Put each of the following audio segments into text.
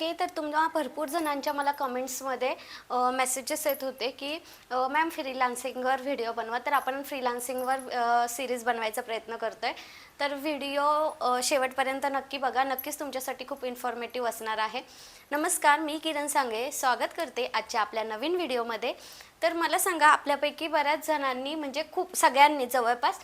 Okay तर तुम्हाला भरपूर जणांच्या मला कमेंट्समध्ये मेसेजेस येत होते की मॅम फ्रीलान्सिंगवर व्हिडिओ बनवा. तर आपण फ्रीलान्सिंगवर सिरीज बनवायचा प्रयत्न करतो आहे तर व्हिडिओ शेवटपर्यंत नक्की बघा. नक्कीच तुमच्यासाठी खूप इन्फॉर्मेटिव्ह असणार आहे. नमस्कार मी किरण सांगे. स्वागत करते आजच्या आपल्या नवीन व्हिडिओमध्ये. तर मला सांगा आपल्यापैकी बऱ्याच जणांनी म्हणजे खूप सगळ्यांनी जवळपास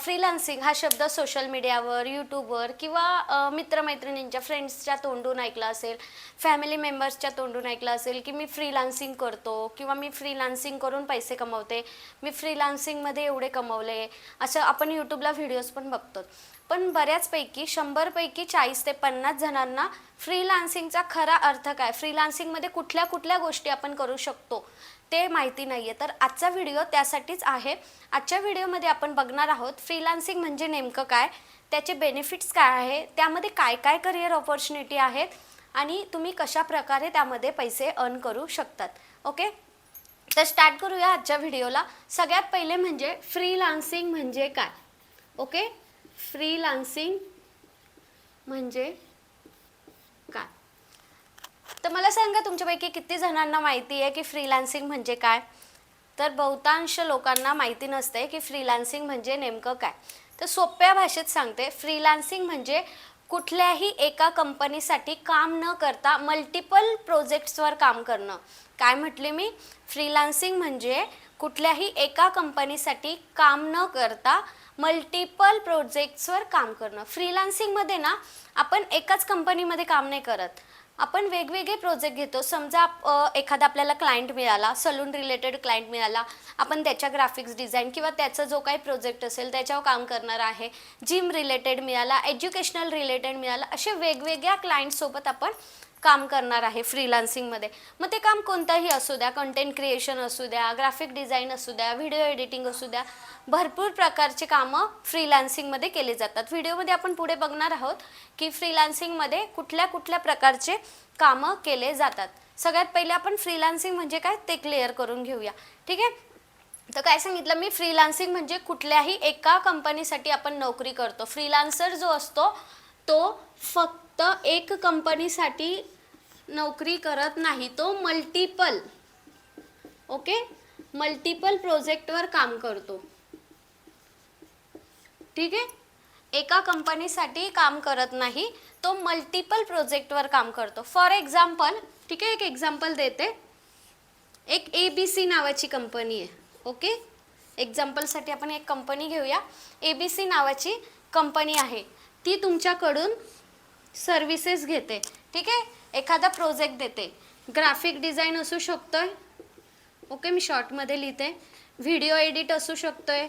फ्रीलान्सिंग हा शब्द सोशल मीडियावर यूट्यूबवर किंवा मित्रमैत्रिणींच्या फ्रेंड्सच्या तोंडून ऐकला असेल फॅमिली मेंबर्सच्या तोंडून ऐकलं असेल की मी फ्रीलान्सिंग करतो किंवा मी फ्रीलान्सिंग करून पैसे कमवते मी फ्रीलान्सिंगमध्ये एवढे कमवले असं आपण यूट्यूबला व्हिडिओज पण बघतो पण बऱ्याचपैकी शंभरपैकी चाळीस ते पन्नास जणांना फ्रीलान्सिंगचा खरा अर्थ काय? फ्रीलान्सिंगमध्ये कुठल्या कुठल्या गोष्टी आपण करू शकतो ते माहिती नाही आहे तर आजचा व्हिडिओ त्यासाठीच आहे. आजच्या व्हिडिओमध्ये आपण बघणार आहोत फ्रीलान्सिंग म्हणजे नेमकं काय? त्याचे बेनिफिट्स काय आहे? त्यामध्ये काय काय करिअर ऑपॉर्च्युनिटी आहेत? आणि तुम्ही कशा प्रकारे त्यामध्ये पैसे अर्न करू शकतात? ओके? तर स्टार्ट करूया आजच्या व्हिडिओला. सगळ्यात पहिले म्हणजे फ्रीलान्सिंग म्हणजे काय? ओके? फ्रीलान्सिंग म्हणजे काय? तर मला सांगा तुमच्यापैकी किती जणांना माहिती आहे की फ्रीलान्सिंग म्हणजे काय? तर बहुतांश लोकांना माहिती नसते की फ्रीलान्सिंग म्हणजे नेमकं काय. तर सोप्या भाषेत सांगते फ्रीलान्सिंग म्हणजे कुठल्याही एका कंपनीसाठी काम न करता मल्टिपल प्रोजेक्ट्सवर काम करणं. काय म्हटले मी? फ्रीलान्सिंग म्हणजे कुठल्याही एका कंपनीसाठी काम न करता मल्टिपल प्रोजेक्ट्सवर काम करणं. फ्रीलान्सिंगमध्ये ना आपण एकाच कंपनीमध्ये काम नाही करत. आपण वेगवेगळे प्रोजेक्ट घेतो. समजा एखादा आपल्याला क्लायंट मिळाला सलून रिलेटेड क्लायंट मिळाला आपण त्याच्या ग्राफिक्स डिझाईन किंवा त्याचा जो काही प्रोजेक्ट असेल त्याच्यावर काम करणार आहे. जिम रिलेटेड मिळाला एज्युकेशनल रिलेटेड मिळाला असे वेगवेगळ्या क्लायंटसोबत आपण काम करणार आहे फ्रीलान्सिंगमध्ये मग ते काम कोणतंही असू द्या कंटेंट क्रिएशन असू द्या ग्राफिक डिझाईन असू द्या व्हिडिओ एडिटिंग असू द्या भरपूर प्रकारचे कामं फ्रीलान्सिंगमध्ये केले जातात. व्हिडिओमध्ये आपण पुढे बघणार आहोत की फ्रीलान्सिंगमध्ये कुठल्या कुठल्या प्रकारचे कामं केले जातात. सगळ्यात पहिले आपण फ्रीलान्सिंग म्हणजे काय ते क्लिअर करून घेऊया. ठीक आहे? तर काय सांगितलं? मी फ्रीलान्सिंग म्हणजे कुठल्याही एका कंपनीसाठी आपण नोकरी करतो. फ्रीलान्सर जो असतो तो फक्त एक कंपनीसाठी नोकरी करत नाही तो मल्टिपल ओके? मल्टिपल प्रोजेक्टवर काम करतो. ठीक आहे? एका कंपनीसाठी काम करत नाही तो मल्टिपल प्रोजेक्टवर काम करतो. फॉर एक्झाम्पल ठीक आहे? एक एक्झाम्पल देते. एक ए बी सी नावाची कंपनी आहे ओके? एक्झाम्पलसाठी आपण एक कंपनी घेऊया. ए बी सी नावाची कंपनी आहे. ती तुमच्याकडून सर्व्हिसेस घेते. ठीक आहे? एखादा प्रोजेक्ट देते. ग्राफिक डिझाईन असू शकतोय. ओके मी शॉर्टमध्ये लिहिते. व्हिडिओ एडिट असू शकतोय.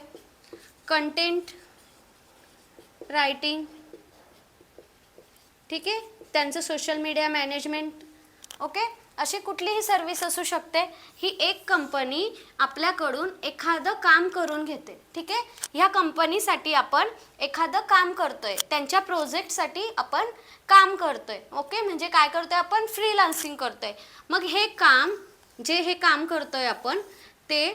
कंटेंट रायटिंग ठीक आहे? त्यांचं सोशल मीडिया मॅनेजमेंट ओके अशी कुठलीही सर्विस असू शकते. ही एक कंपनी आपल्याकडून एखादं काम करून घेते. ठीक आहे? ह्या कंपनीसाठी आपण एखादं काम करतोय. त्यांच्या प्रोजेक्टसाठी आपण काम करतोय. ओके म्हणजे काय करतोय? आपण फ्रीलान्सिंग करतोय. मग हे काम जे हे काम करतोय आपण ते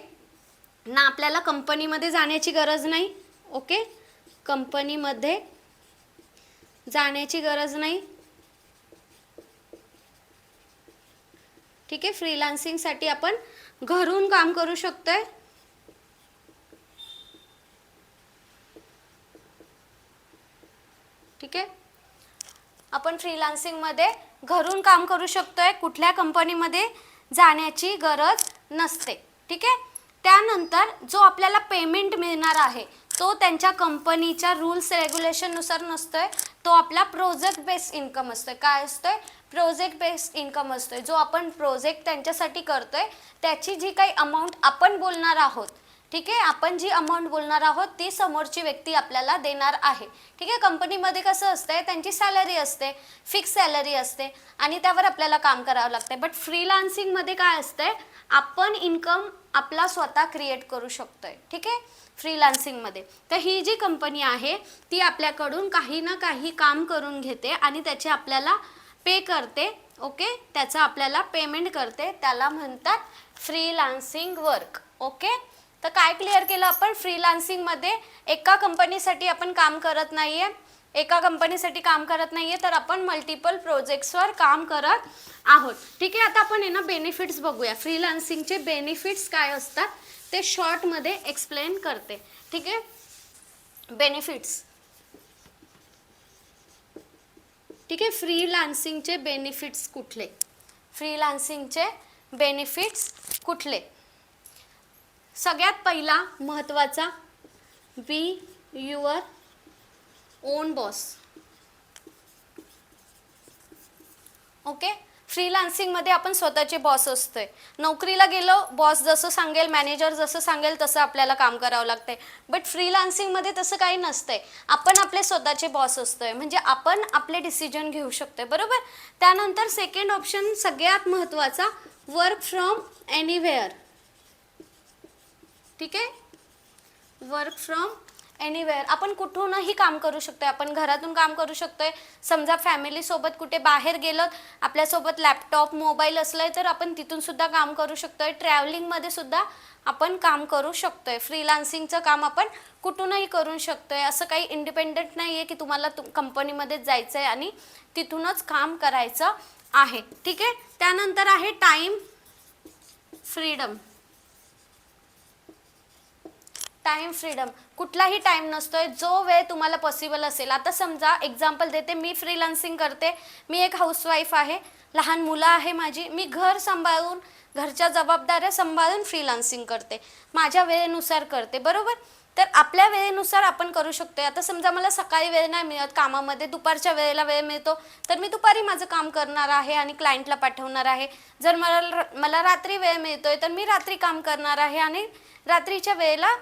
ना आपल्याला कंपनीमध्ये जाण्याची गरज नाही. ओके कंपनीमध्ये जाण्याची गरज नाही. ठीक आहे? फ्रीलान्सिंगसाठी आपण घरून काम करू शकतोय. ठीक आहे? आपण फ्रीलान्सिंगमध्ये घरून काम करू शकतोय. कुठल्या कंपनीमध्ये जाण्याची गरज नसते. ठीक आहे? त्यानंतर जो आपल्याला पेमेंट मिळणार आहे तो त्यांच्या कंपनीच्या रूल्स रेग्युलेशननुसार नसतोय. तो आपला प्रोजेक्ट बेस्ड इन्कम असतोय. काय असतोय? प्रोजेक्ट बेस्ड इन्कम असतोय. जो आपण प्रोजेक्ट त्यांच्यासाठी करतोय त्याची जी काही अमाऊंट आपण बोलणार आहोत ठीक आहे? आपण जी अमाऊंट बोलणार आहोत ती समोरची व्यक्ती आपल्याला देणार आहे. ठीक आहे? कंपनीमध्ये कसं असतंय त्यांची सॅलरी असते फिक्स सॅलरी असते आणि त्यावर आपल्याला काम करावं लागतंय. बट फ्रीलान्सिंगमध्ये काय असतंय आपण इन्कम आपला स्वतः क्रिएट करू शकतोय. ठीक आहे? फ्रीलान्सिंगमध्ये. तर ही जी कंपनी आहे ती आपल्याकडून काही ना काही काम करून घेते आणि त्याचे आपल्याला पे करते ओके? त्याचं आपल्याला पेमेंट करते. त्याला म्हणतात फ्रीलान्सिंग वर्क ओके? तर काय क्लिअर केलं आपण? फ्रीलान्सिंगमध्ये एका कंपनीसाठी आपण काम करत नाही आहे एका कंपनीसाठी काम करत नाही आहे तर आपण मल्टिपल प्रोजेक्ट्सवर काम करत आहोत. ठीक आहे आता आपण आहे ना बेनिफिट्स बघूया. फ्रीलान्सिंगचे बेनिफिट्स काय असतात? ते शॉर्टमध्ये एक्सप्लेन करते. ठीक आहे? बेनिफिट्स ठीक आहे? फ्रीलान्सिंगचे बेनिफिट्स कुठले? फ्रीलान्सिंगचे बेनिफिट्स कुठले? सगळ्यात पहिला महत्त्वाचा be your own boss okay फ्रीलान्सिंगमध्ये आपण स्वतःचे बॉस असतोय. नोकरीला गेलो बॉस जसं सांगेल मॅनेजर जसं सांगेल तसं आपल्याला काम करावं लागतंय. बट फ्रीलान्सिंगमध्ये तसं काही नसतंय. आपण आपले स्वतःचे बॉस असतोय. म्हणजे आपण आपले डिसिजन घेऊ शकतोय. बरोबर? त्यानंतर सेकंड ऑप्शन सगळ्यात महत्त्वाचा वर्क फ्रॉम एनिवेअर ठीक आहे? वर्क फ्रॉम एनिवेअर आपण कुठूनही काम करू शकतोय. आपण घरातून काम करू शकतोय. समजा फॅमिलीसोबत कुठे बाहेर गेलो आपल्यासोबत लॅपटॉप मोबाईल असलाय तर आपण तिथून सुद्धा काम करू शकतोय. ट्रॅव्हलिंगमध्ये सुद्धा आपण काम करू शकतोय. फ्रीलान्सिंगचं काम आपण कुठूनही करू शकतोय. असं काही इंडिपेंडंट नाही आहे की तुम्हाला तु कंपनीमध्येच जायचं आहे आणि तिथूनच काम करायचं आहे. ठीक आहे? त्यानंतर आहे टाईम फ्रीडम टाईम फ्रीडम कुठलाही टाईम नसतोय जो वेळ तुम्हाला पॉसिबल असेल. आता समजा एक्झाम्पल देते मी फ्रीलान्सिंग करते. मी एक हाऊसवाईफ आहे. लहान मुलं आहे माझी. मी घर सांभाळून घरच्या जबाबदाऱ्या सांभाळून फ्रीलान्सिंग करते. माझ्या वेळेनुसार करते बरोबर? तर आपल्या वेळेनुसार आपण करू शकतो आता समजा मला सकाळी वेळ नाही मिळत कामामध्ये दुपारच्या वेळेला वेळ मिळतो तर मी दुपारी माझं काम करणार आहे आणि क्लायंटला पाठवणार आहे. जर मला मला रात्री वेळ मिळतोय तर मी रात्री काम करणार आहे आणि रात्रीच्या वेळेला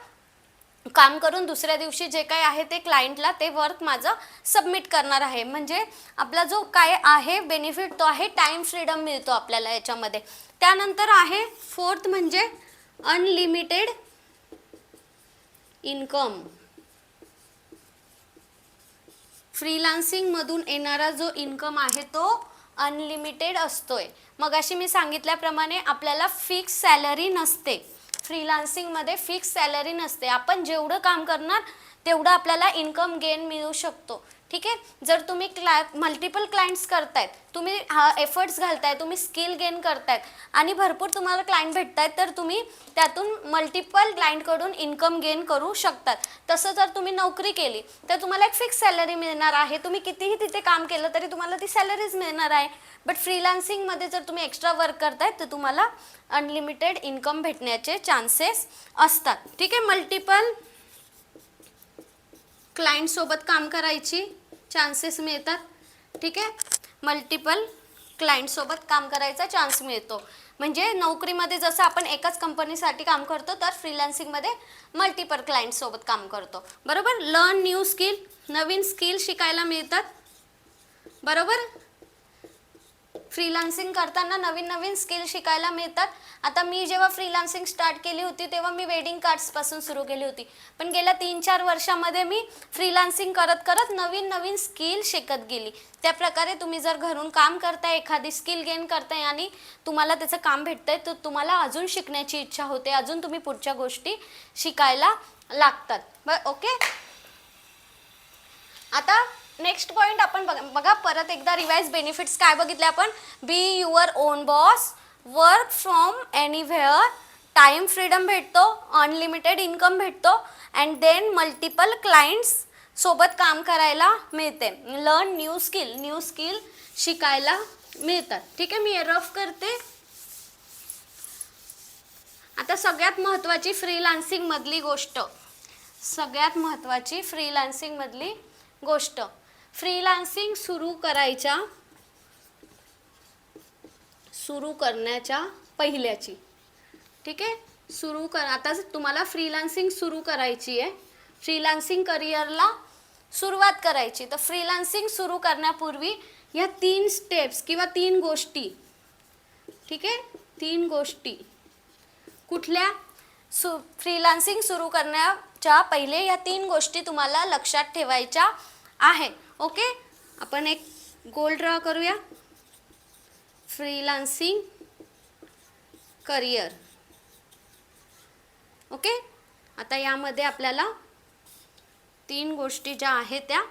काम करून दुसऱ्या दिवशी जे काही आहे ते क्लायंटला ते वर्क माझं सबमिट करणार आहे. म्हणजे आपला जो काय आहे बेनिफिट तो आहे टाईम फ्रीडम मिळतो आपल्याला याच्यामध्ये. त्यानंतर आहे फोर्थ म्हणजे अनलिमिटेड इन्कम फ्रीलान्सिंगमधून येणारा जो इन्कम आहे तो अनलिमिटेड असतोय. मग अशी मी सांगितल्याप्रमाणे आपल्याला फिक्स सॅलरी नसते. फ्रीलान्सिंगमध्ये फिक्स सॅलरी नसते. आपण जेवढं काम करणार तेवढं आपल्याला इन्कम गेन मिळू शकतो. ठीक आहे? जर तुम्ही क्लाय मल्टिपल क्लायंट्स करतायत तुम्ही हा एफर्ट्स घालताय तुम्ही स्किल गेन करतायत आणि भरपूर तुम्हाला क्लायंट भेटत आहेत तर तुम्ही त्यातून मल्टिपल क्लायंटकडून इन्कम गेन करू शकतात. तसं जर तुम्ही नोकरी केली तर तुम्हाला एक फिक्स सॅलरी मिळणार आहे. तुम्ही कितीही तिथे काम केलं तरी तुम्हाला ती सॅलरीज मिळणार आहे. बट फ्रीलान्सिंगमध्ये जर तुम्ही एक्स्ट्रा वर्क करताय तर तुम्हाला अनलिमिटेड इन्कम भेटण्याचे चान्सेस असतात. ठीक आहे? मल्टिपल क्लायंटसोबत काम करायची चान्सेस मिळतात. ठीक आहे? मल्टिपल क्लायंटसोबत काम करायचा चान्स मिळतो. म्हणजे नोकरीमध्ये जसं आपण एकाच कंपनीसाठी काम करतो तर फ्रीलान्सिंगमध्ये मल्टिपल क्लायंटसोबत काम करतो. बरोबर? लर्न न्यू स्किल नवीन स्किल शिकायला मिळतात. बरोबर? फ्रीलान्सिंग करताना नवीन नवीन स्किल शिकायला मिळतात. आता मी जेव्हा फ्रीलान्सिंग स्टार्ट केली होती तेव्हा मी वेडिंग कार्ड्सपासून सुरू केली होती. पण गेल्या तीन चार वर्षामध्ये मी फ्रीलान्सिंग करत करत नवीन नवीन स्किल शिकत गेली. त्या प्रकारे तुम्ही जर घरून काम करताय एखादी स्किल गेन करताय आणि तुम्हाला त्याचं काम भेटतंय तर तुम्हाला अजून शिकण्याची इच्छा होते. अजून तुम्ही पुढच्या गोष्टी शिकायला लागतात. बर ओके आता नेक्स्ट पॉईंट आपण बघा बघा परत एकदा रिवाईज बेनिफिट्स काय बघितले आपण? Be your own boss work from anywhere time freedom भेटतो अनलिमिटेड इन्कम भेटतो अँड देन मल्टिपल क्लायंट्स सोबत काम करायला मिळते. Learn new skill new skill शिकायला मिळतात. ठीक आहे मी रफ करते. आता सगळ्यात महत्त्वाची फ्रीलान्सिंगमधली गोष्ट. सगळ्यात महत्त्वाची फ्रीलान्सिंगमधली गोष्ट. फ्रीलान्सिंग सुरू करायच्या सुरू करण्याच्या पहिल्याची. ठीक आहे? सुरू कर आता तुम्हाला फ्रीलान्सिंग सुरू करायची आहे. फ्रीलान्सिंग करिअरला सुरुवात करायची. तर फ्रीलान्सिंग सुरू करण्यापूर्वी ह्या तीन स्टेप्स किंवा तीन गोष्टी ठीक आहे? तीन गोष्टी. कुठल्या? सु फ्रीलान्सिंग सुरू करण्याच्या पहिले या तीन गोष्टी तुम्हाला लक्षात ठेवायच्या आहे ओके? आपण एक गोल ड्रॉ करूया. Freelancing career okay? आता यामध्ये आपल्याला तीन गोष्टी ज्या आहेत त्या.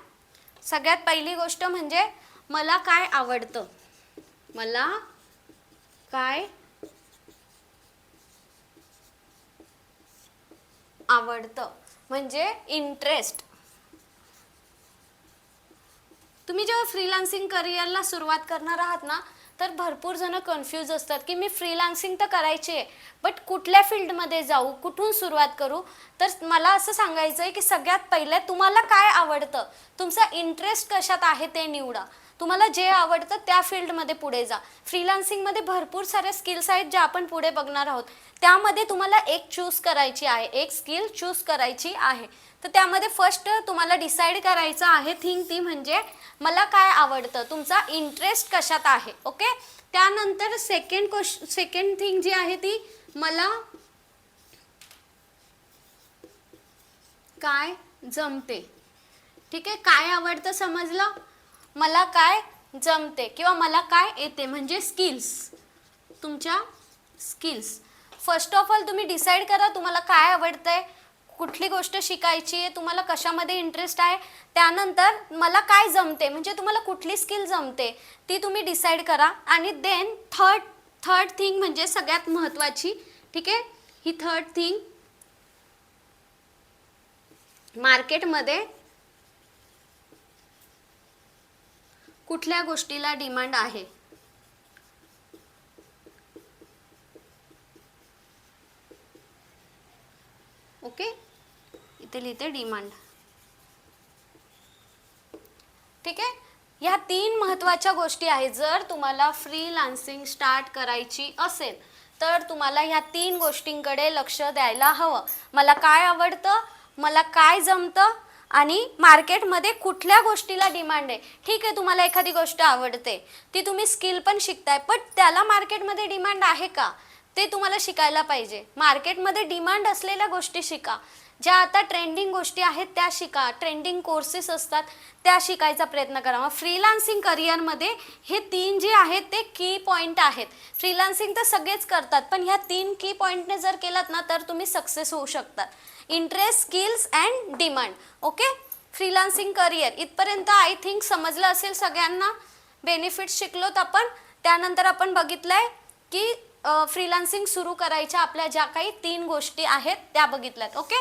सगळ्यात पहिली गोष्ट म्हणजे मला काय आवडतं? मला काय आवडतं? म्हणजे इंटरेस्ट तुम्ही जेव्हा फ्रीलान्सिंग करिअरला सुरुवात करणार आहात ना तर भरपूर जण कन्फ्यूज असतात की मी फ्रीलान्सिंग तर करायची आहे बट कुठल्या फील्डमध्ये जाऊ कुठून सुरुवात करू? तर मला असं सांगायचं आहे की सगळ्यात पहिले तुम्हाला काय आवडतं? तुमचा इंटरेस्ट कशात आहे ते निवडा. तुम्हाला जे आवडतं त्या फील्डमध्ये पुढे जा. फ्रीलान्सिंगमध्ये भरपूर साऱ्या स्किल्स आहेत ज्या आपण पुढे बघणार आहोत. त्यामध्ये तुम्हाला एक चूज करायची आहे. एक स्किल चूज करायची आहे. तर त्यामध्ये फर्स्ट तुम्हाला डिसाईड करायचं आहे. थिंग ती म्हणजे मला काय आवडतं? तुमचा इंटरेस्ट कशात आहे? ओके त्यानंतर सेकंड क्वेश सेकंड थिंग जी आहे ती मला काय जमते? ठीक आहे? काय आवडतं समजलं? मला काय जमते किंवा मला काय येते म्हणजे स्किल्स तुमच्या स्किल्स फर्स्ट ऑफ ऑल तुम्ही डिसाईड करा तुम्हाला काय आवडतंय कुठली गोष्ट शिकायची आहे तुम्हाला कशामध्ये इंटरेस्ट आहे त्यानंतर मला काय जमते म्हणजे तुम्हाला कुठली स्किल जमते ती तुम्ही डिसाईड करा. आणि देन थर्ड थर्ड थिंग म्हणजे सगळ्यात महत्त्वाची ठीक आहे? ही थर्ड थिंग मार्केटमध्ये कुठल्या गोष्टीला डिमांड आहे? ओके? इथे लिहिते डिमांड. ठीक आहे? ह्या तीन महत्त्वाच्या गोष्टी आहेत. जर तुम्हाला फ्रीलान्सिंग स्टार्ट करायची असेल तर तुम्हाला ह्या तीन गोष्टींकडे लक्ष द्यायला हवं. मला काय आवडतं? मला काय जमतं? आणि मार्केटमध्ये कुठल्या गोष्टीला डिमांड आहे? ठीक आहे तुम्हाला एखादी गोष्ट आवडते. ती तुम्ही स्किल पण शिकताय पण त्याला मार्केटमध्ये डिमांड आहे का? ते तुम्हाला शिकायला पाहिजे. मार्केटमध्ये डिमांड असलेल्या गोष्टी शिका. ज्या आता ट्रेंडिंग गोष्टी आहेत त्या शिका. ट्रेंडिंग कोर्सेस असतात त्या शिकायचा प्रयत्न करा. मग फ्रीलान्सिंग करिअरमध्ये हे तीन जे आहेत ते की पॉईंट आहेत. फ्रीलान्सिंग तर सगळेच करतात पण ह्या तीन की पॉईंटने जर केलात ना तर तुम्ही सक्सेस होऊ शकतात. Interest skills and demand okay freelancing career इथपर्यंत आय थिंक समजलं असेल सगळ्यांना. बेनिफिट्स शिकलोत आपण. त्यानंतर आपण बघितलंय की फ्रीलान्सिंग सुरू करायच्या आपल्या ज्या काही तीन गोष्टी आहेत त्या बघितल्यात. ओके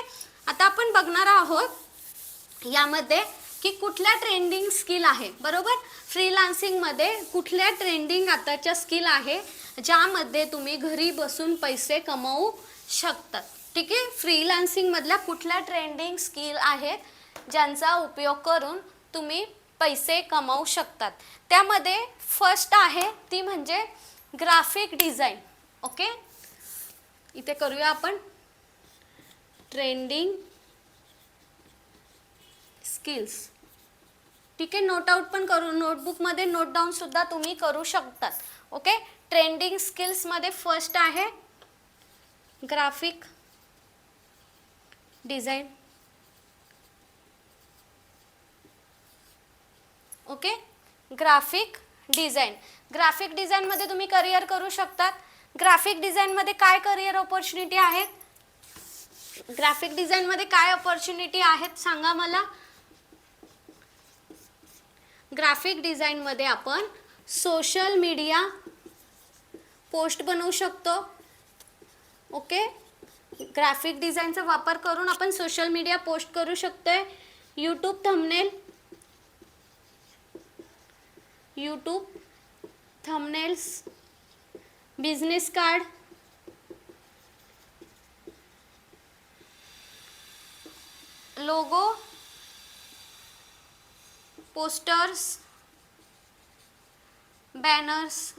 आता आपण बघणार आहोत यामध्ये की कुठल्या ट्रेंडिंग स्किल आहे बरोबर? फ्रीलान्सिंगमध्ये कुठल्या ट्रेंडिंग आताच्या स्किल आहे ज्यामध्ये तुम्ही घरी बसून पैसे कमवू शकतात. ठीक आहे? फ्रीलान्सिंगमधल्या कुठल्या ट्रेंडिंग स्किल आहेत ज्यांचा उपयोग करून तुम्ही पैसे कमावू शकतात? त्यामध्ये फर्स्ट आहे ती म्हणजे ग्राफिक डिझाईन ओके इथे करूया आपण. Trending skills. ठीक आहे नोट आउट पण करू. नोटबुकमध्ये नोट डाऊन सुद्धा तुम्ही करू शकतात. ओके ट्रेंडिंग स्किल्समध्ये फर्स्ट आहे graphic design okay graphic design graphic डिझाईनमध्ये तुम्ही करिअर करू शकतात. ग्राफिक डिझाईनमध्ये काय करिअर ऑपॉर्च्युनिटी आहेत ग्राफिक डिझाईनमध्ये काय ऑपॉर्च्युनिटी आहेत सांगा मला? ग्राफिक डिझाईनमध्ये आपण सोशल मीडिया पोस्ट बनवू शकतो. ओके ग्राफिक डिझाईनचा वापर करून आपण सोशल मीडिया पोस्ट करू शकतोय. YouTube thumbnail YouTube thumbnails business card logo posters banners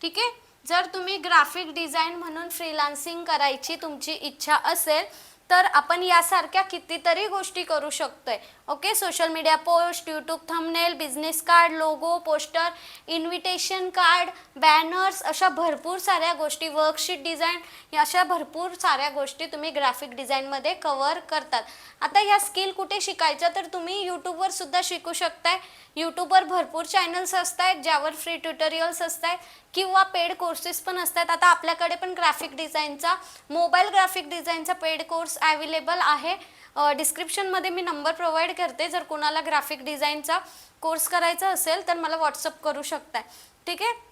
ठीक आहे? जर तुम्ही ग्राफिक डिझाईन म्हणून फ्रीलान्सिंग करायची तुमची इच्छा असेल तर आपण यासारख्या कितीतरी गोष्टी करू शकतोय. Okay social media post YouTube thumbnail business card logo poster invitation card banners अशा भरपूर साऱ्या गोष्टी वर्कशीट डिझाईन अशा भरपूर साऱ्या गोष्टी तुम्ही ग्राफिक डिझाईनमध्ये कवर करतात. आता ह्या स्किल कुठे शिकायच्या तर तुम्ही यूट्यूबवर सुद्धा शिकू शकताय. यूट्यूबवर भरपूर चॅनल्स असत आहेत ज्यावर फ्री ट्युटोरियल्स असत आहेत किंवा पेड कोर्सेस पण असतात आता आपल्याकडे पण ग्राफिक डिझाईनचा मोबाईल ग्राफिक डिझाईनचा पेड कोर्स कोर्स ॲवेलेबल आहे. डिस्क्रिप्शनमध्ये मी नंबर प्रोव्हाइड करते. जर कोणाला ग्राफिक डिझाईनचा कोर्स करायचा असेल तर मला व्हॉट्सअप करू शकताय. ठीक आहे?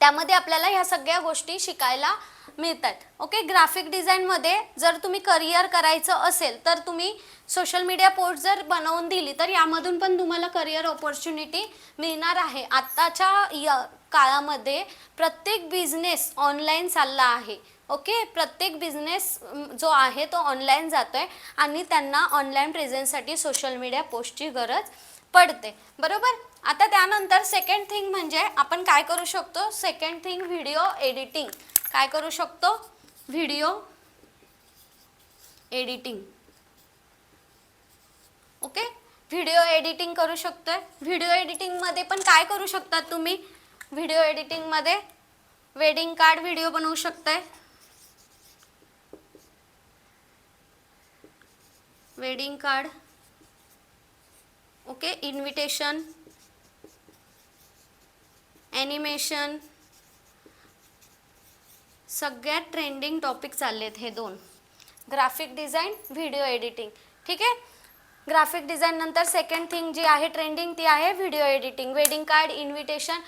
त्यामध्ये आपल्याला ह्या सगळ्या गोष्टी शिकायला मिळतात. ओके ग्राफिक डिझाईनमध्ये जर तुम्ही करिअर करायचं असेल तर तुम्ही सोशल मीडिया पोस्ट जर बनवून दिली तर यामधून पण तुम्हाला करिअर ऑपॉर्च्युनिटी मिळणार आहे. आत्ताच्या या काळामध्ये प्रत्येक बिझनेस ऑनलाईन चालला आहे. ओके? प्रत्येक बिझनेस जो आहे तो ऑनलाईन आहे आणि त्यांना ऑनलाईन प्रेझेन्ससाठी सोशल मीडिया पोस्टची गरज पडते. बरोबर? आता त्यानंतर सेकंड थिंग म्हणजे आपण काय करू शकतो? सेकंड थिंग व्हिडिओ एडिटिंग काय करू शकतो? Video editing okay? Video editing करू शकतोय. व्हिडिओ एडिटिंगमध्ये पण काय करू शकतात तुम्ही? व्हिडिओ एडिटिंगमध्ये वेडिंग कार्ड व्हिडिओ बनवू शकताय. Wedding card. Okay invitation. Animation. सगळ्यात ट्रेंडिंग टॉपिक चालले आहेत हे दोन. Graphic design video editing. ठीक आहे? ग्राफिक डिझाईन नंतर सेकंड थिंग जी आहे ट्रेंडिंग ती आहे video editing wedding card invitation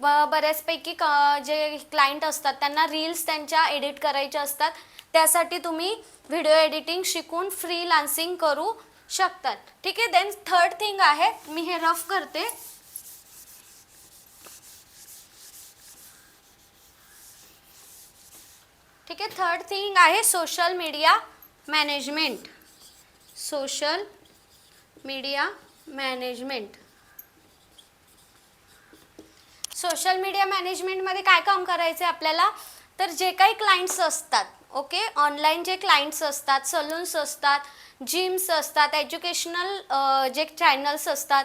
बऱ्याचपैकी क जे क्लायंट असतात त्यांना रील्स त्यांच्या एडिट करायच्या असतात. त्यासाठी तुम्ही व्हिडिओ एडिटिंग शिकून फ्री लान्सिंग करू शकतात. ठीक आहे? देन थर्ड थिंग आहे मी हे रफ करते. ठीक आहे? थर्ड थिंग आहे social media management social media management social media मॅनेजमेंटमध्ये काय काम करायचं आहे आपल्याला? तर जे काही क्लायंट्स असतात ओके? ऑनलाईन जे क्लायंट्स असतात सलून्स असतात जिम्स असतात एज्युकेशनल जे चॅनल्स असतात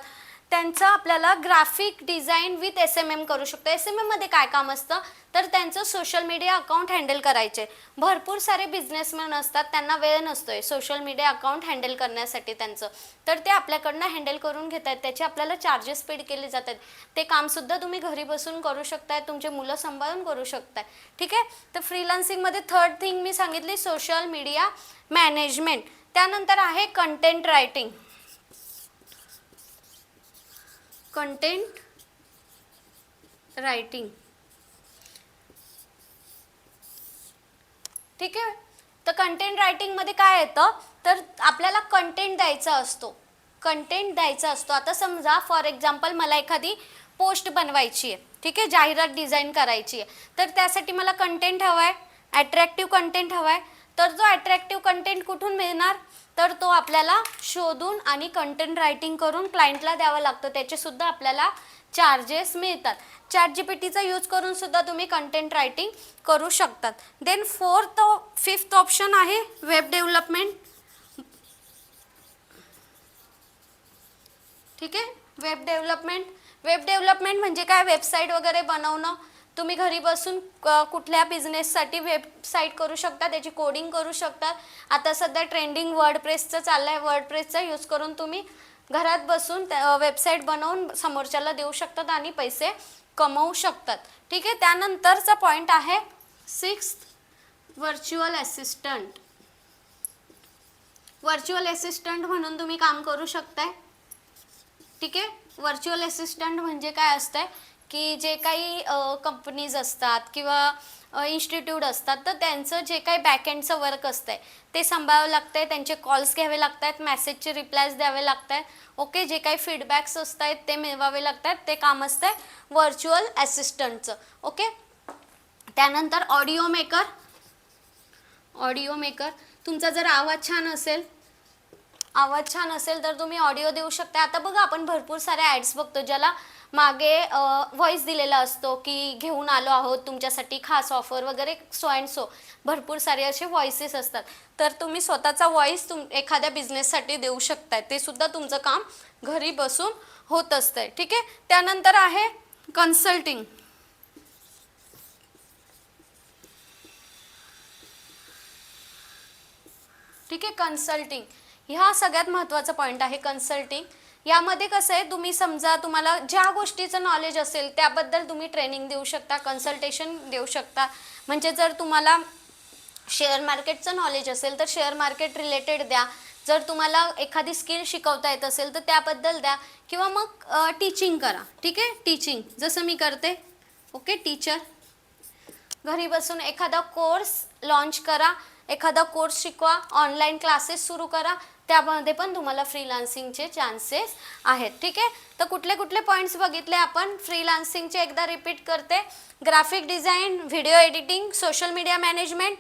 त्यांचं आपल्याला graphic design with S M M करू शकतो. एस एम एममध्ये काय काम असतं? तर त्यांचं सोशल मीडिया अकाउंट हँडल करायचे. भरपूर सारे बिझनेसमॅन असतात त्यांना वेळ नसतो आहे सोशल मीडिया अकाउंट हँडल करण्यासाठी त्यांचं. तर ते आपल्याकडनं हँडल करून घेत आहेत त्याचे आपल्याला चार्जेस पेड केले जातात. ते कामसुद्धा तुम्ही घरी बसून करू शकताय तुमचे मुलं सांभाळून करू शकताय. ठीक आहे? तर फ्रीलान्सिंगमध्ये थर्ड थिंग मी सांगितली सोशल मीडिया मॅनेजमेंट त्यानंतर आहे कंटेंट रायटिंग कंटेंट रायटिंग ठीक आहे? तर कंटेंट रायटिंगमध्ये काय येतं? तर आपल्याला कंटेंट द्यायचा असतो. कंटेंट द्यायचा असतो. आता समजा फॉर एक्झाम्पल मला एखादी पोस्ट बनवायची आहे. ठीक आहे? जाहिरात डिझाईन करायची आहे. तर त्यासाठी मला कंटेंट हवा आहे. ॲट्रॅक्टिव्ह कंटेंट हवा आहे. तर जो ॲट्रॅक्टिव्ह कंटेंट कुठून मिळणार? तर तो आपल्याला शोधून आणि कंटेंट रायटिंग करून क्लायंटला द्यावा लागतो. त्याचेसुद्धा आपल्याला चार्जेस मिळतात. चॅट जी पी टीचा यूज करून सुद्धा तुम्ही कंटेंट रायटिंग करू शकतात. देन फोर्थ फिफ्थ ऑप्शन आहे वेब डेव्हलपमेंट ठीक आहे? वेब डेव्हलपमेंट वेब डेव्हलपमेंट म्हणजे काय? वेबसाईट वगैरे बनवणं. तुम्ही घरी बसून क- कुठल्या बिझनेससाठी वेबसाईट करू शकता त्याची कोडिंग करू शकतात आता सध्या ट्रेंडिंग वर्डप्रेसचं चाललं आहे वर्ड प्रेसचा यूज करून तुम्ही घरात बसून वेबसाईट बनवून समोरच्याला देऊ शकतात आणि पैसे कमवू शकतात. ठीक आहे? त्यानंतरचा पॉईंट आहे six virtual assistant virtual assistant म्हणून तुम्ही काम करू शकताय. ठीक आहे? व्हर्च्युअल असिस्टंट म्हणजे काय असतंय? की जे काही कंपनीज असतात किंवा इन्स्टिट्यूट असतात तर त्यांचं जे काही बॅकएंडचं वर्क असतंय ते सांभाळावं लागतंय त्यांचे कॉल्स घ्यावे लागत आहेत मेसेजचे रिप्लायज द्यावे लागत आहेत ओके जे काही फीडबॅक्स असत आहेत ते मिळवावे लागत आहेत ते काम असतंय व्हर्च्युअल असिस्टंटचं ओके त्यानंतर ऑडिओ मेकर ऑडिओ मेकर तुमचा जर आवाज छान असेल आवाज छान असेल तर तुम्ही ऑडिओ देऊ शकता आता बघा आपण भरपूर साऱ्या ॲड्स बघतो ज्याला मागे व्हॉईस दिलेला असतो की घेऊन आलो आहोत तुमच्यासाठी खास ऑफर वगैरे सो अँड सो भरपूर सारे असे व्हॉइसेस असतात. तर तुम्ही स्वतःचा व्हॉईस तुम एखाद्या बिझनेससाठी देऊ शकताय. ते सुद्धा तुमचं काम घरी बसून होत असतंय. ठीक आहे? त्यानंतर आहे कन्सल्टिंग ठीक आहे? कन्सल्टिंग ह्या सगळ्यात महत्त्वाचा पॉईंट आहे कन्सल्टिंग यामध्ये कसं आहे तुम्ही समजा तुम्हाला ज्या गोष्टीचं नॉलेज असेल त्याबद्दल तुम्ही ट्रेनिंग देऊ शकता कन्सल्टेशन देऊ शकता. म्हणजे जर तुम्हाला शेअर मार्केटचं नॉलेज असेल तर शेअर मार्केट रिलेटेड द्या. जर तुम्हाला एखादी स्किल शिकवता येत असेल तर त्याबद्दल द्या. किंवा मग टीचिंग करा. ठीक आहे? टीचिंग जसं मी करते. ओके टीचर घरी बसून एखादा कोर्स लॉन्च करा. एखादा कोर्स शिकवा. ऑनलाईन क्लासेस सुरू करा. त्यामध्ये पण तुम्हाला फ्रीलान्सिंगचे चान्सेस आहेत. ठीक आहे? तर कुठले कुठले पॉईंट्स बघितले आपण? फ्रीलान्सिंगचे एकदा रिपीट करते. Graphic design video editing social media management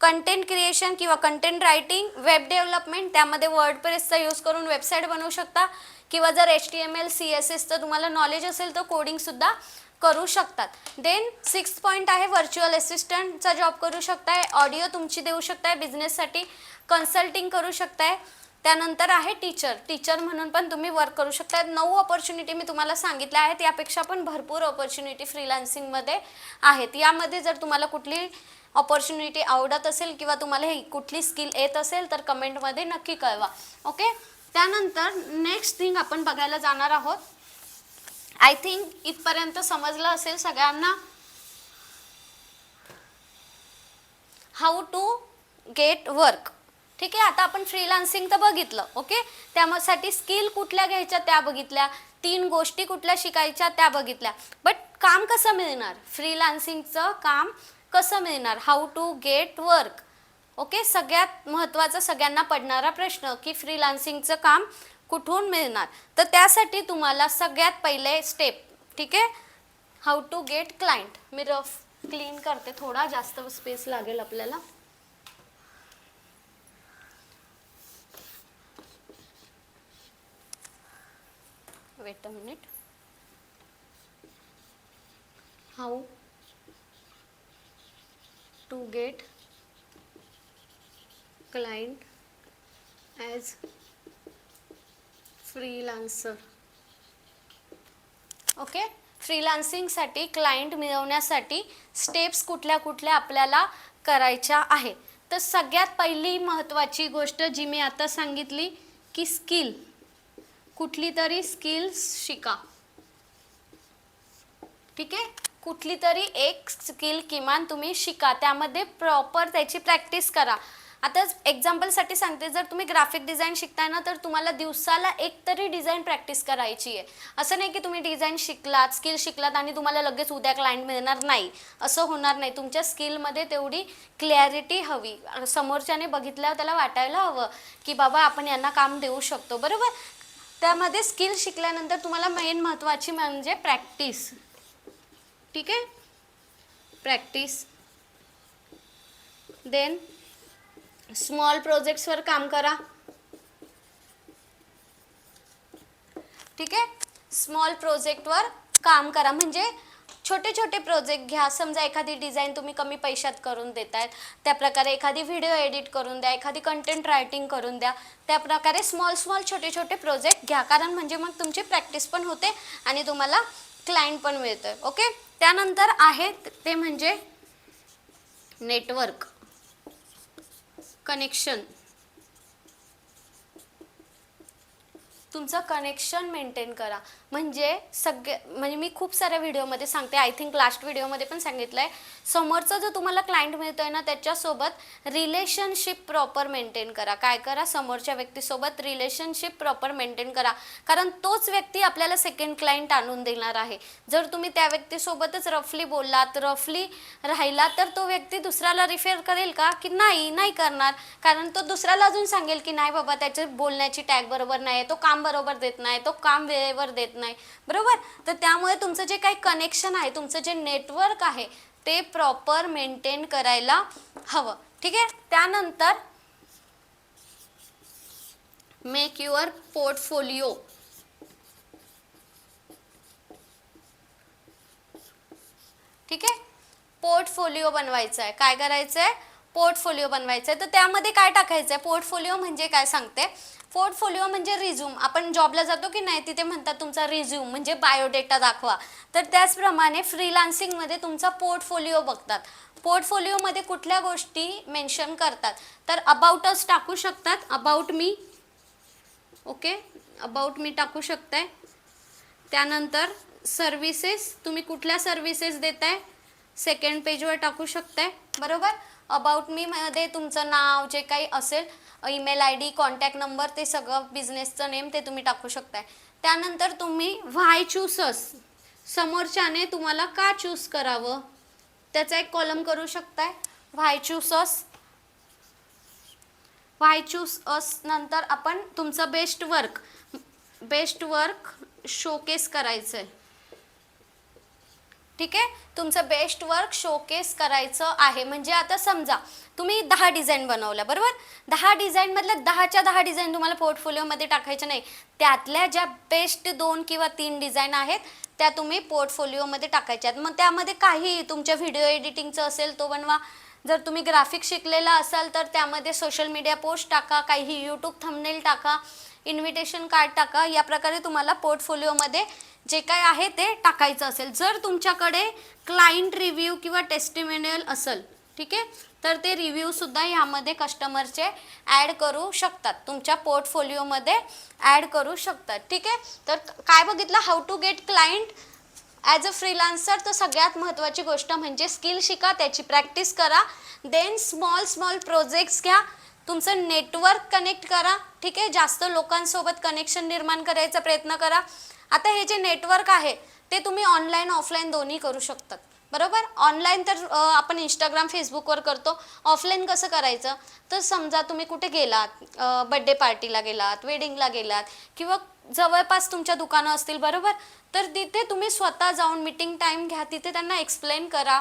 content creation किंवा कंटेंट रायटिंग वेब डेव्हलपमेंट त्यामध्ये वर्डप्रेसचा यूज करून वेबसाईट बनवू शकता. किंवा जर H T M L C S एसचं तुम्हाला नॉलेज असेल तर कोडिंगसुद्धा करू शकतात. देन सिक्स पॉईंट आहे व्हर्च्युअल असिस्टंटचा जॉब करू शकताय. ऑडिओ तुमची देऊ शकताय. बिझनेससाठी कन्सल्टिंग करू शकताय. त्यानंतर आहे टीचर टीचर म्हणून पण तुम्ही वर्क करू शकता. नऊ ऑपॉर्च्युनिटी मी तुम्हाला सांगितल्या आहेत. यापेक्षा पण भरपूर ऑपॉर्च्युनिटी फ्रीलान्सिंगमध्ये आहेत. यामध्ये जर तुम्हाला कुठली ऑपॉर्च्युनिटी आवडत असेल किंवा तुम्हाला ही कुठली स्किल येत असेल तर कमेंटमध्ये नक्की कळवा. ओके त्यानंतर नेक्स्ट थिंग आपण बघायला जाणार आहोत. आय थिंक इथपर्यंत समजलं असेल सगळ्यांना हाऊ टू गेट वर्क ठीक आहे आता आपण फ्रीलान्सिंग तर बघितलं ओके त्यासाठी स्किल कुठल्या घ्यायच्या त्या बघितल्या तीन गोष्टी कुठल्या शिकायच्या त्या बघितल्या. बट काम कसं मिळणार? फ्रीलान्सिंगचं काम कसं मिळणार? How to get work okay सगळ्यात महत्त्वाचा सगळ्यांना पडणारा प्रश्न की फ्रीलान्सिंगचं काम कुठून मिळणार? तर त्यासाठी तुम्हाला सगळ्यात पहिले स्टेप ठीक आहे? हाऊ टू गेट क्लायंट मी रफ क्लीन करते थोडा जास्त स्पेस लागेल आपल्याला. Wait a minute how to get client as freelancer? Okay फ्रीलान्सिंगसाठी client मिळवण्यासाठी स्टेप्स कुठल्या कुठल्या आपल्याला करायच्या आहे? तर सगळ्यात पहिली महत्त्वाची गोष्ट जी मी आता सांगितली की स्किल कुठली तरी स्किल्स शिका. ठीक आहे? कुठली तरी एक स्किल किमान तुम्ही शिका. त्यामध्ये प्रॉपर त्याची प्रॅक्टिस करा. आता एक्झाम्पलसाठी सांगते जर तुम्ही ग्राफिक डिझाईन शिकताय ना तर तुम्हाला दिवसाला एक तरी डिझाईन प्रॅक्टिस करायची आहे. असं नाही की तुम्ही डिझाईन शिकलात स्किल शिकलात आणि तुम्हाला लगेच उद्या क्लायंट मिळणार नाही. असं होणार नाही. तुमच्या स्किलमध्ये तेवढी क्लॅरिटी हवी. समोरच्याने बघितल्यावर त्याला वाटायला हवं की बाबा आपण यांना काम देऊ शकतो. बरोबर? त्यामध्ये स्किल शिकल्यानंतर तुम्हाला मेन महत्त्वाची म्हणजे प्रॅक्टिस ठीक आहे? प्रॅक्टिस देन स्मॉल प्रोजेक्ट्सवर काम करा. ठीक आहे? स्मॉल प्रोजेक्टवर काम करा. म्हणजे छोटे छोटे प्रोजेक्ट घ्या. समजा एखादी डिझाईन तुम्ही कमी पैशात करून देतायत त्या प्रकारे एखादी व्हिडिओ एडिट करून द्या एखादी कंटेंट रायटिंग करून द्या त्या प्रकारे स्मॉल स्मॉल छोटे छोटे प्रोजेक्ट घ्या. कारण म्हणजे मग तुमची प्रॅक्टिस पण होते आणि तुम्हाला क्लायंट पण मिळतोय. ओके त्यानंतर आहे ते म्हणजे नेटवर्क कनेक्शन तुमचं कनेक्शन मेंटेन करा. म्हणजे सगळे म्हणजे मी खूप साऱ्या व्हिडिओमध्ये सांगते. आय थिंक लास्ट व्हिडिओमध्ये पण सांगितलं आहे समोरचा जो तुम्हाला क्लायंट मिळतोय ना त्याच्यासोबत रिलेशनशिप प्रॉपर मेंटेन करा. काय करा? समोरच्या व्यक्तीसोबत रिलेशनशिप प्रॉपर मेंटेन करा. कारण तोच व्यक्ती आपल्याला सेकंड क्लायंट आणून देणार आहे. जर तुम्ही त्या व्यक्तीसोबतच रफली बोललात रफली राहिला तर तो व्यक्ती दुसऱ्याला रिफेअर करेल का? की नाही नाही करणार. कारण तो दुसऱ्याला अजून सांगेल की नाही बाबा त्याची बोलण्याची टॅग बरोबर नाही तो काम बरोबर देत नाही. तो काम वेळेवर देत नाही बरोबर? तर त्यामुळे तुमचं जे काही कनेक्शन आहे तुमचं जे नेटवर्क आहे ते प्रॉपर मेंटेन करायला हवं. ठीक आहे? त्यानंतर मेक युअर पोर्टफोलिओ ठीक आहे? पोर्टफोलिओ बनवायचा आहे काय करायचं आहे पोर्टफोलिओ बनवायचं आहे तर त्यामध्ये काय टाकायचं आहे पोर्टफोलिओ म्हणजे काय सांगते? पोर्टफोलिओ म्हणजे रिझ्यूम. आपण जॉबला जातो की नाही तिथे म्हणतात तुमचा रिझ्यूम म्हणजे बायोडेटा दाखवा. तर त्याचप्रमाणे फ्रीलान्सिंगमध्ये तुमचा पोर्टफोलिओ बघतात. पोर्टफोलिओमध्ये कुठल्या गोष्टी मेन्शन करतात? तर अबाउटच टाकू शकतात. About me. Okay? About me टाकू शकताय. त्यानंतर सर्विसेस तुम्ही कुठल्या सर्व्हिसेस देताय? सेकंड पेजवर टाकू शकताय. बरोबर? अबाउट मीमध्ये तुमचं नाव जे काही असेल email I D contact number ते सगळं बिझनेसचं नेम ते तुम्ही टाकू शकताय. त्यानंतर तुम्ही व्हाय चूसस. समोरच्याने तुम्हाला का चूज करावं? त्याचा एक कॉलम करू शकताय. व्हाय चूसस. व्हाय चूज अस नंतर आपण तुमचं best work best work showcase करायचं आहे ठीक आहे? तुमचं बेस्ट वर्क शोकेस करायचं आहे. म्हणजे आता समजा तुम्ही दहा डिझाईन बनवल्या बरोबर? दहा डिझाईनमधल्या दहाच्या दहा डिझाईन तुम्हाला पोर्टफोलिओमध्ये टाकायच्या नाही. त्यातल्या ज्या बेस्ट दोन किंवा तीन डिझाईन आहेत त्या तुम्ही पोर्टफोलिओमध्ये टाकायच्या आहेत. मग त्यामध्ये काही तुमच्या व्हिडिओ एडिटिंगचं असेल तो बनवा. जर तुम्ही ग्राफिक शिकलेला असाल तर त्यामध्ये सोशल मीडिया पोस्ट टाका काही यूट्यूब थंबनेल टाका इन्व्हिटेशन कार्ड टाका. या प्रकारे तुम्हाला पोर्टफोलिओमध्ये जे काय आहे ते टाकायचं असेल. जर तुमच्याकडे क्लायंट रिव्ह्यू किंवा टेस्टिमेनियल असेल ठीक आहे? तर ते रिव्ह्यूसुद्धा ह्यामध्ये कस्टमरचे ॲड करू शकतात. तुमच्या पोर्टफोलिओमध्ये ॲड करू शकतात ठीक आहे? तर काय बघितलं? How to get client as a freelancer तर सगळ्यात महत्त्वाची गोष्ट म्हणजे स्किल शिका त्याची प्रॅक्टिस करा. देन स्मॉल स्मॉल प्रोजेक्ट्स घ्या. तुमचं नेटवर्क कनेक्ट करा ठीक आहे? जास्त लोकांसोबत कनेक्शन निर्माण करायचा प्रयत्न करा. आता हे जे नेटवर्क आहे ते तुम्ही ऑनलाईन ऑफलाईन दोन्ही करू शकतात. बरोबर? ऑनलाईन तर आपण इंस्टाग्राम फेसबुकवर करतो. ऑफलाईन कसं करायचं? तर समजा तुम्ही कुठे गेलात बड्डे पार्टीला गेलात वेडिंगला गेलात किंवा जवळपास तुमच्या दुकानं असतील बरोबर? तर तिथे तुम्ही स्वतः जाऊन मीटिंग टाईम घ्या. तिथे त्यांना एक्सप्लेन करा.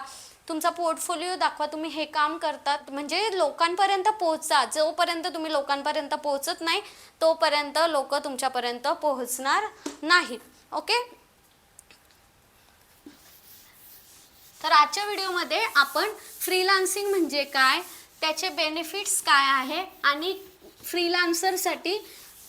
तुमचा पोर्टफोलिओ दाखवा तुम्ही हे काम करतात. म्हणजे लोकांपर्यंत पोहोचा. जोपर्यंत तुम्ही लोकांपर्यंत पोहोचत नाही तोपर्यंत लोक तुमच्यापर्यंत पोहोचणार नाहीत ओके? तर आजच्या व्हिडिओमध्ये आपण फ्रीलान्सिंग म्हणजे काय त्याचे बेनिफिट्स काय आहे आणि फ्रीलान्सरसाठी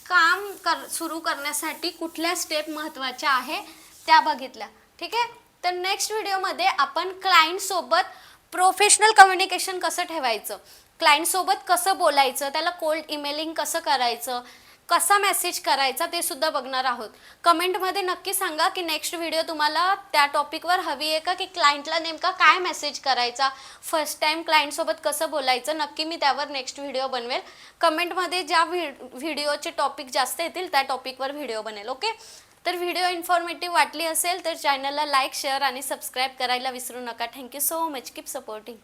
काम कर सुरू करण्यासाठी कुठल्या स्टेप महत्त्वाच्या आहे त्या बघितल्या. ठीक आहे? तर नेक्स्ट व्हिडिओमध्ये आपण क्लायंटसोबत प्रोफेशनल कम्युनिकेशन कसं ठेवायचं? क्लायंटसोबत कसं बोलायचं? त्याला कोल्ड इमेलिंग कसं करायचं? कसा मेसेज करायचा? ते सुद्धा बघणार आहोत. कमेंटमध्ये नक्की सांगा की नेक्स्ट व्हिडिओ तुम्हाला त्या टॉपिकवर हवी आहे का? की क्लायंटला नेमका काय मेसेज करायचा? फर्स्ट टाईम क्लायंटसोबत कसं बोलायचं? नक्की मी त्यावर नेक्स्ट व्हिडिओ बनवेल. कमेंटमध्ये ज्या व्हि व्हिडिओचे टॉपिक जास्त येतील त्या टॉपिकवर व्हिडिओ बनेल ओके तर व्हिडिओ इन्फॉर्मेटिव्ह वाटली असेल तर चॅनलला लाईक शेअर आणि सबस्क्राईब करायला विसरू नका. Thank you so much keep supporting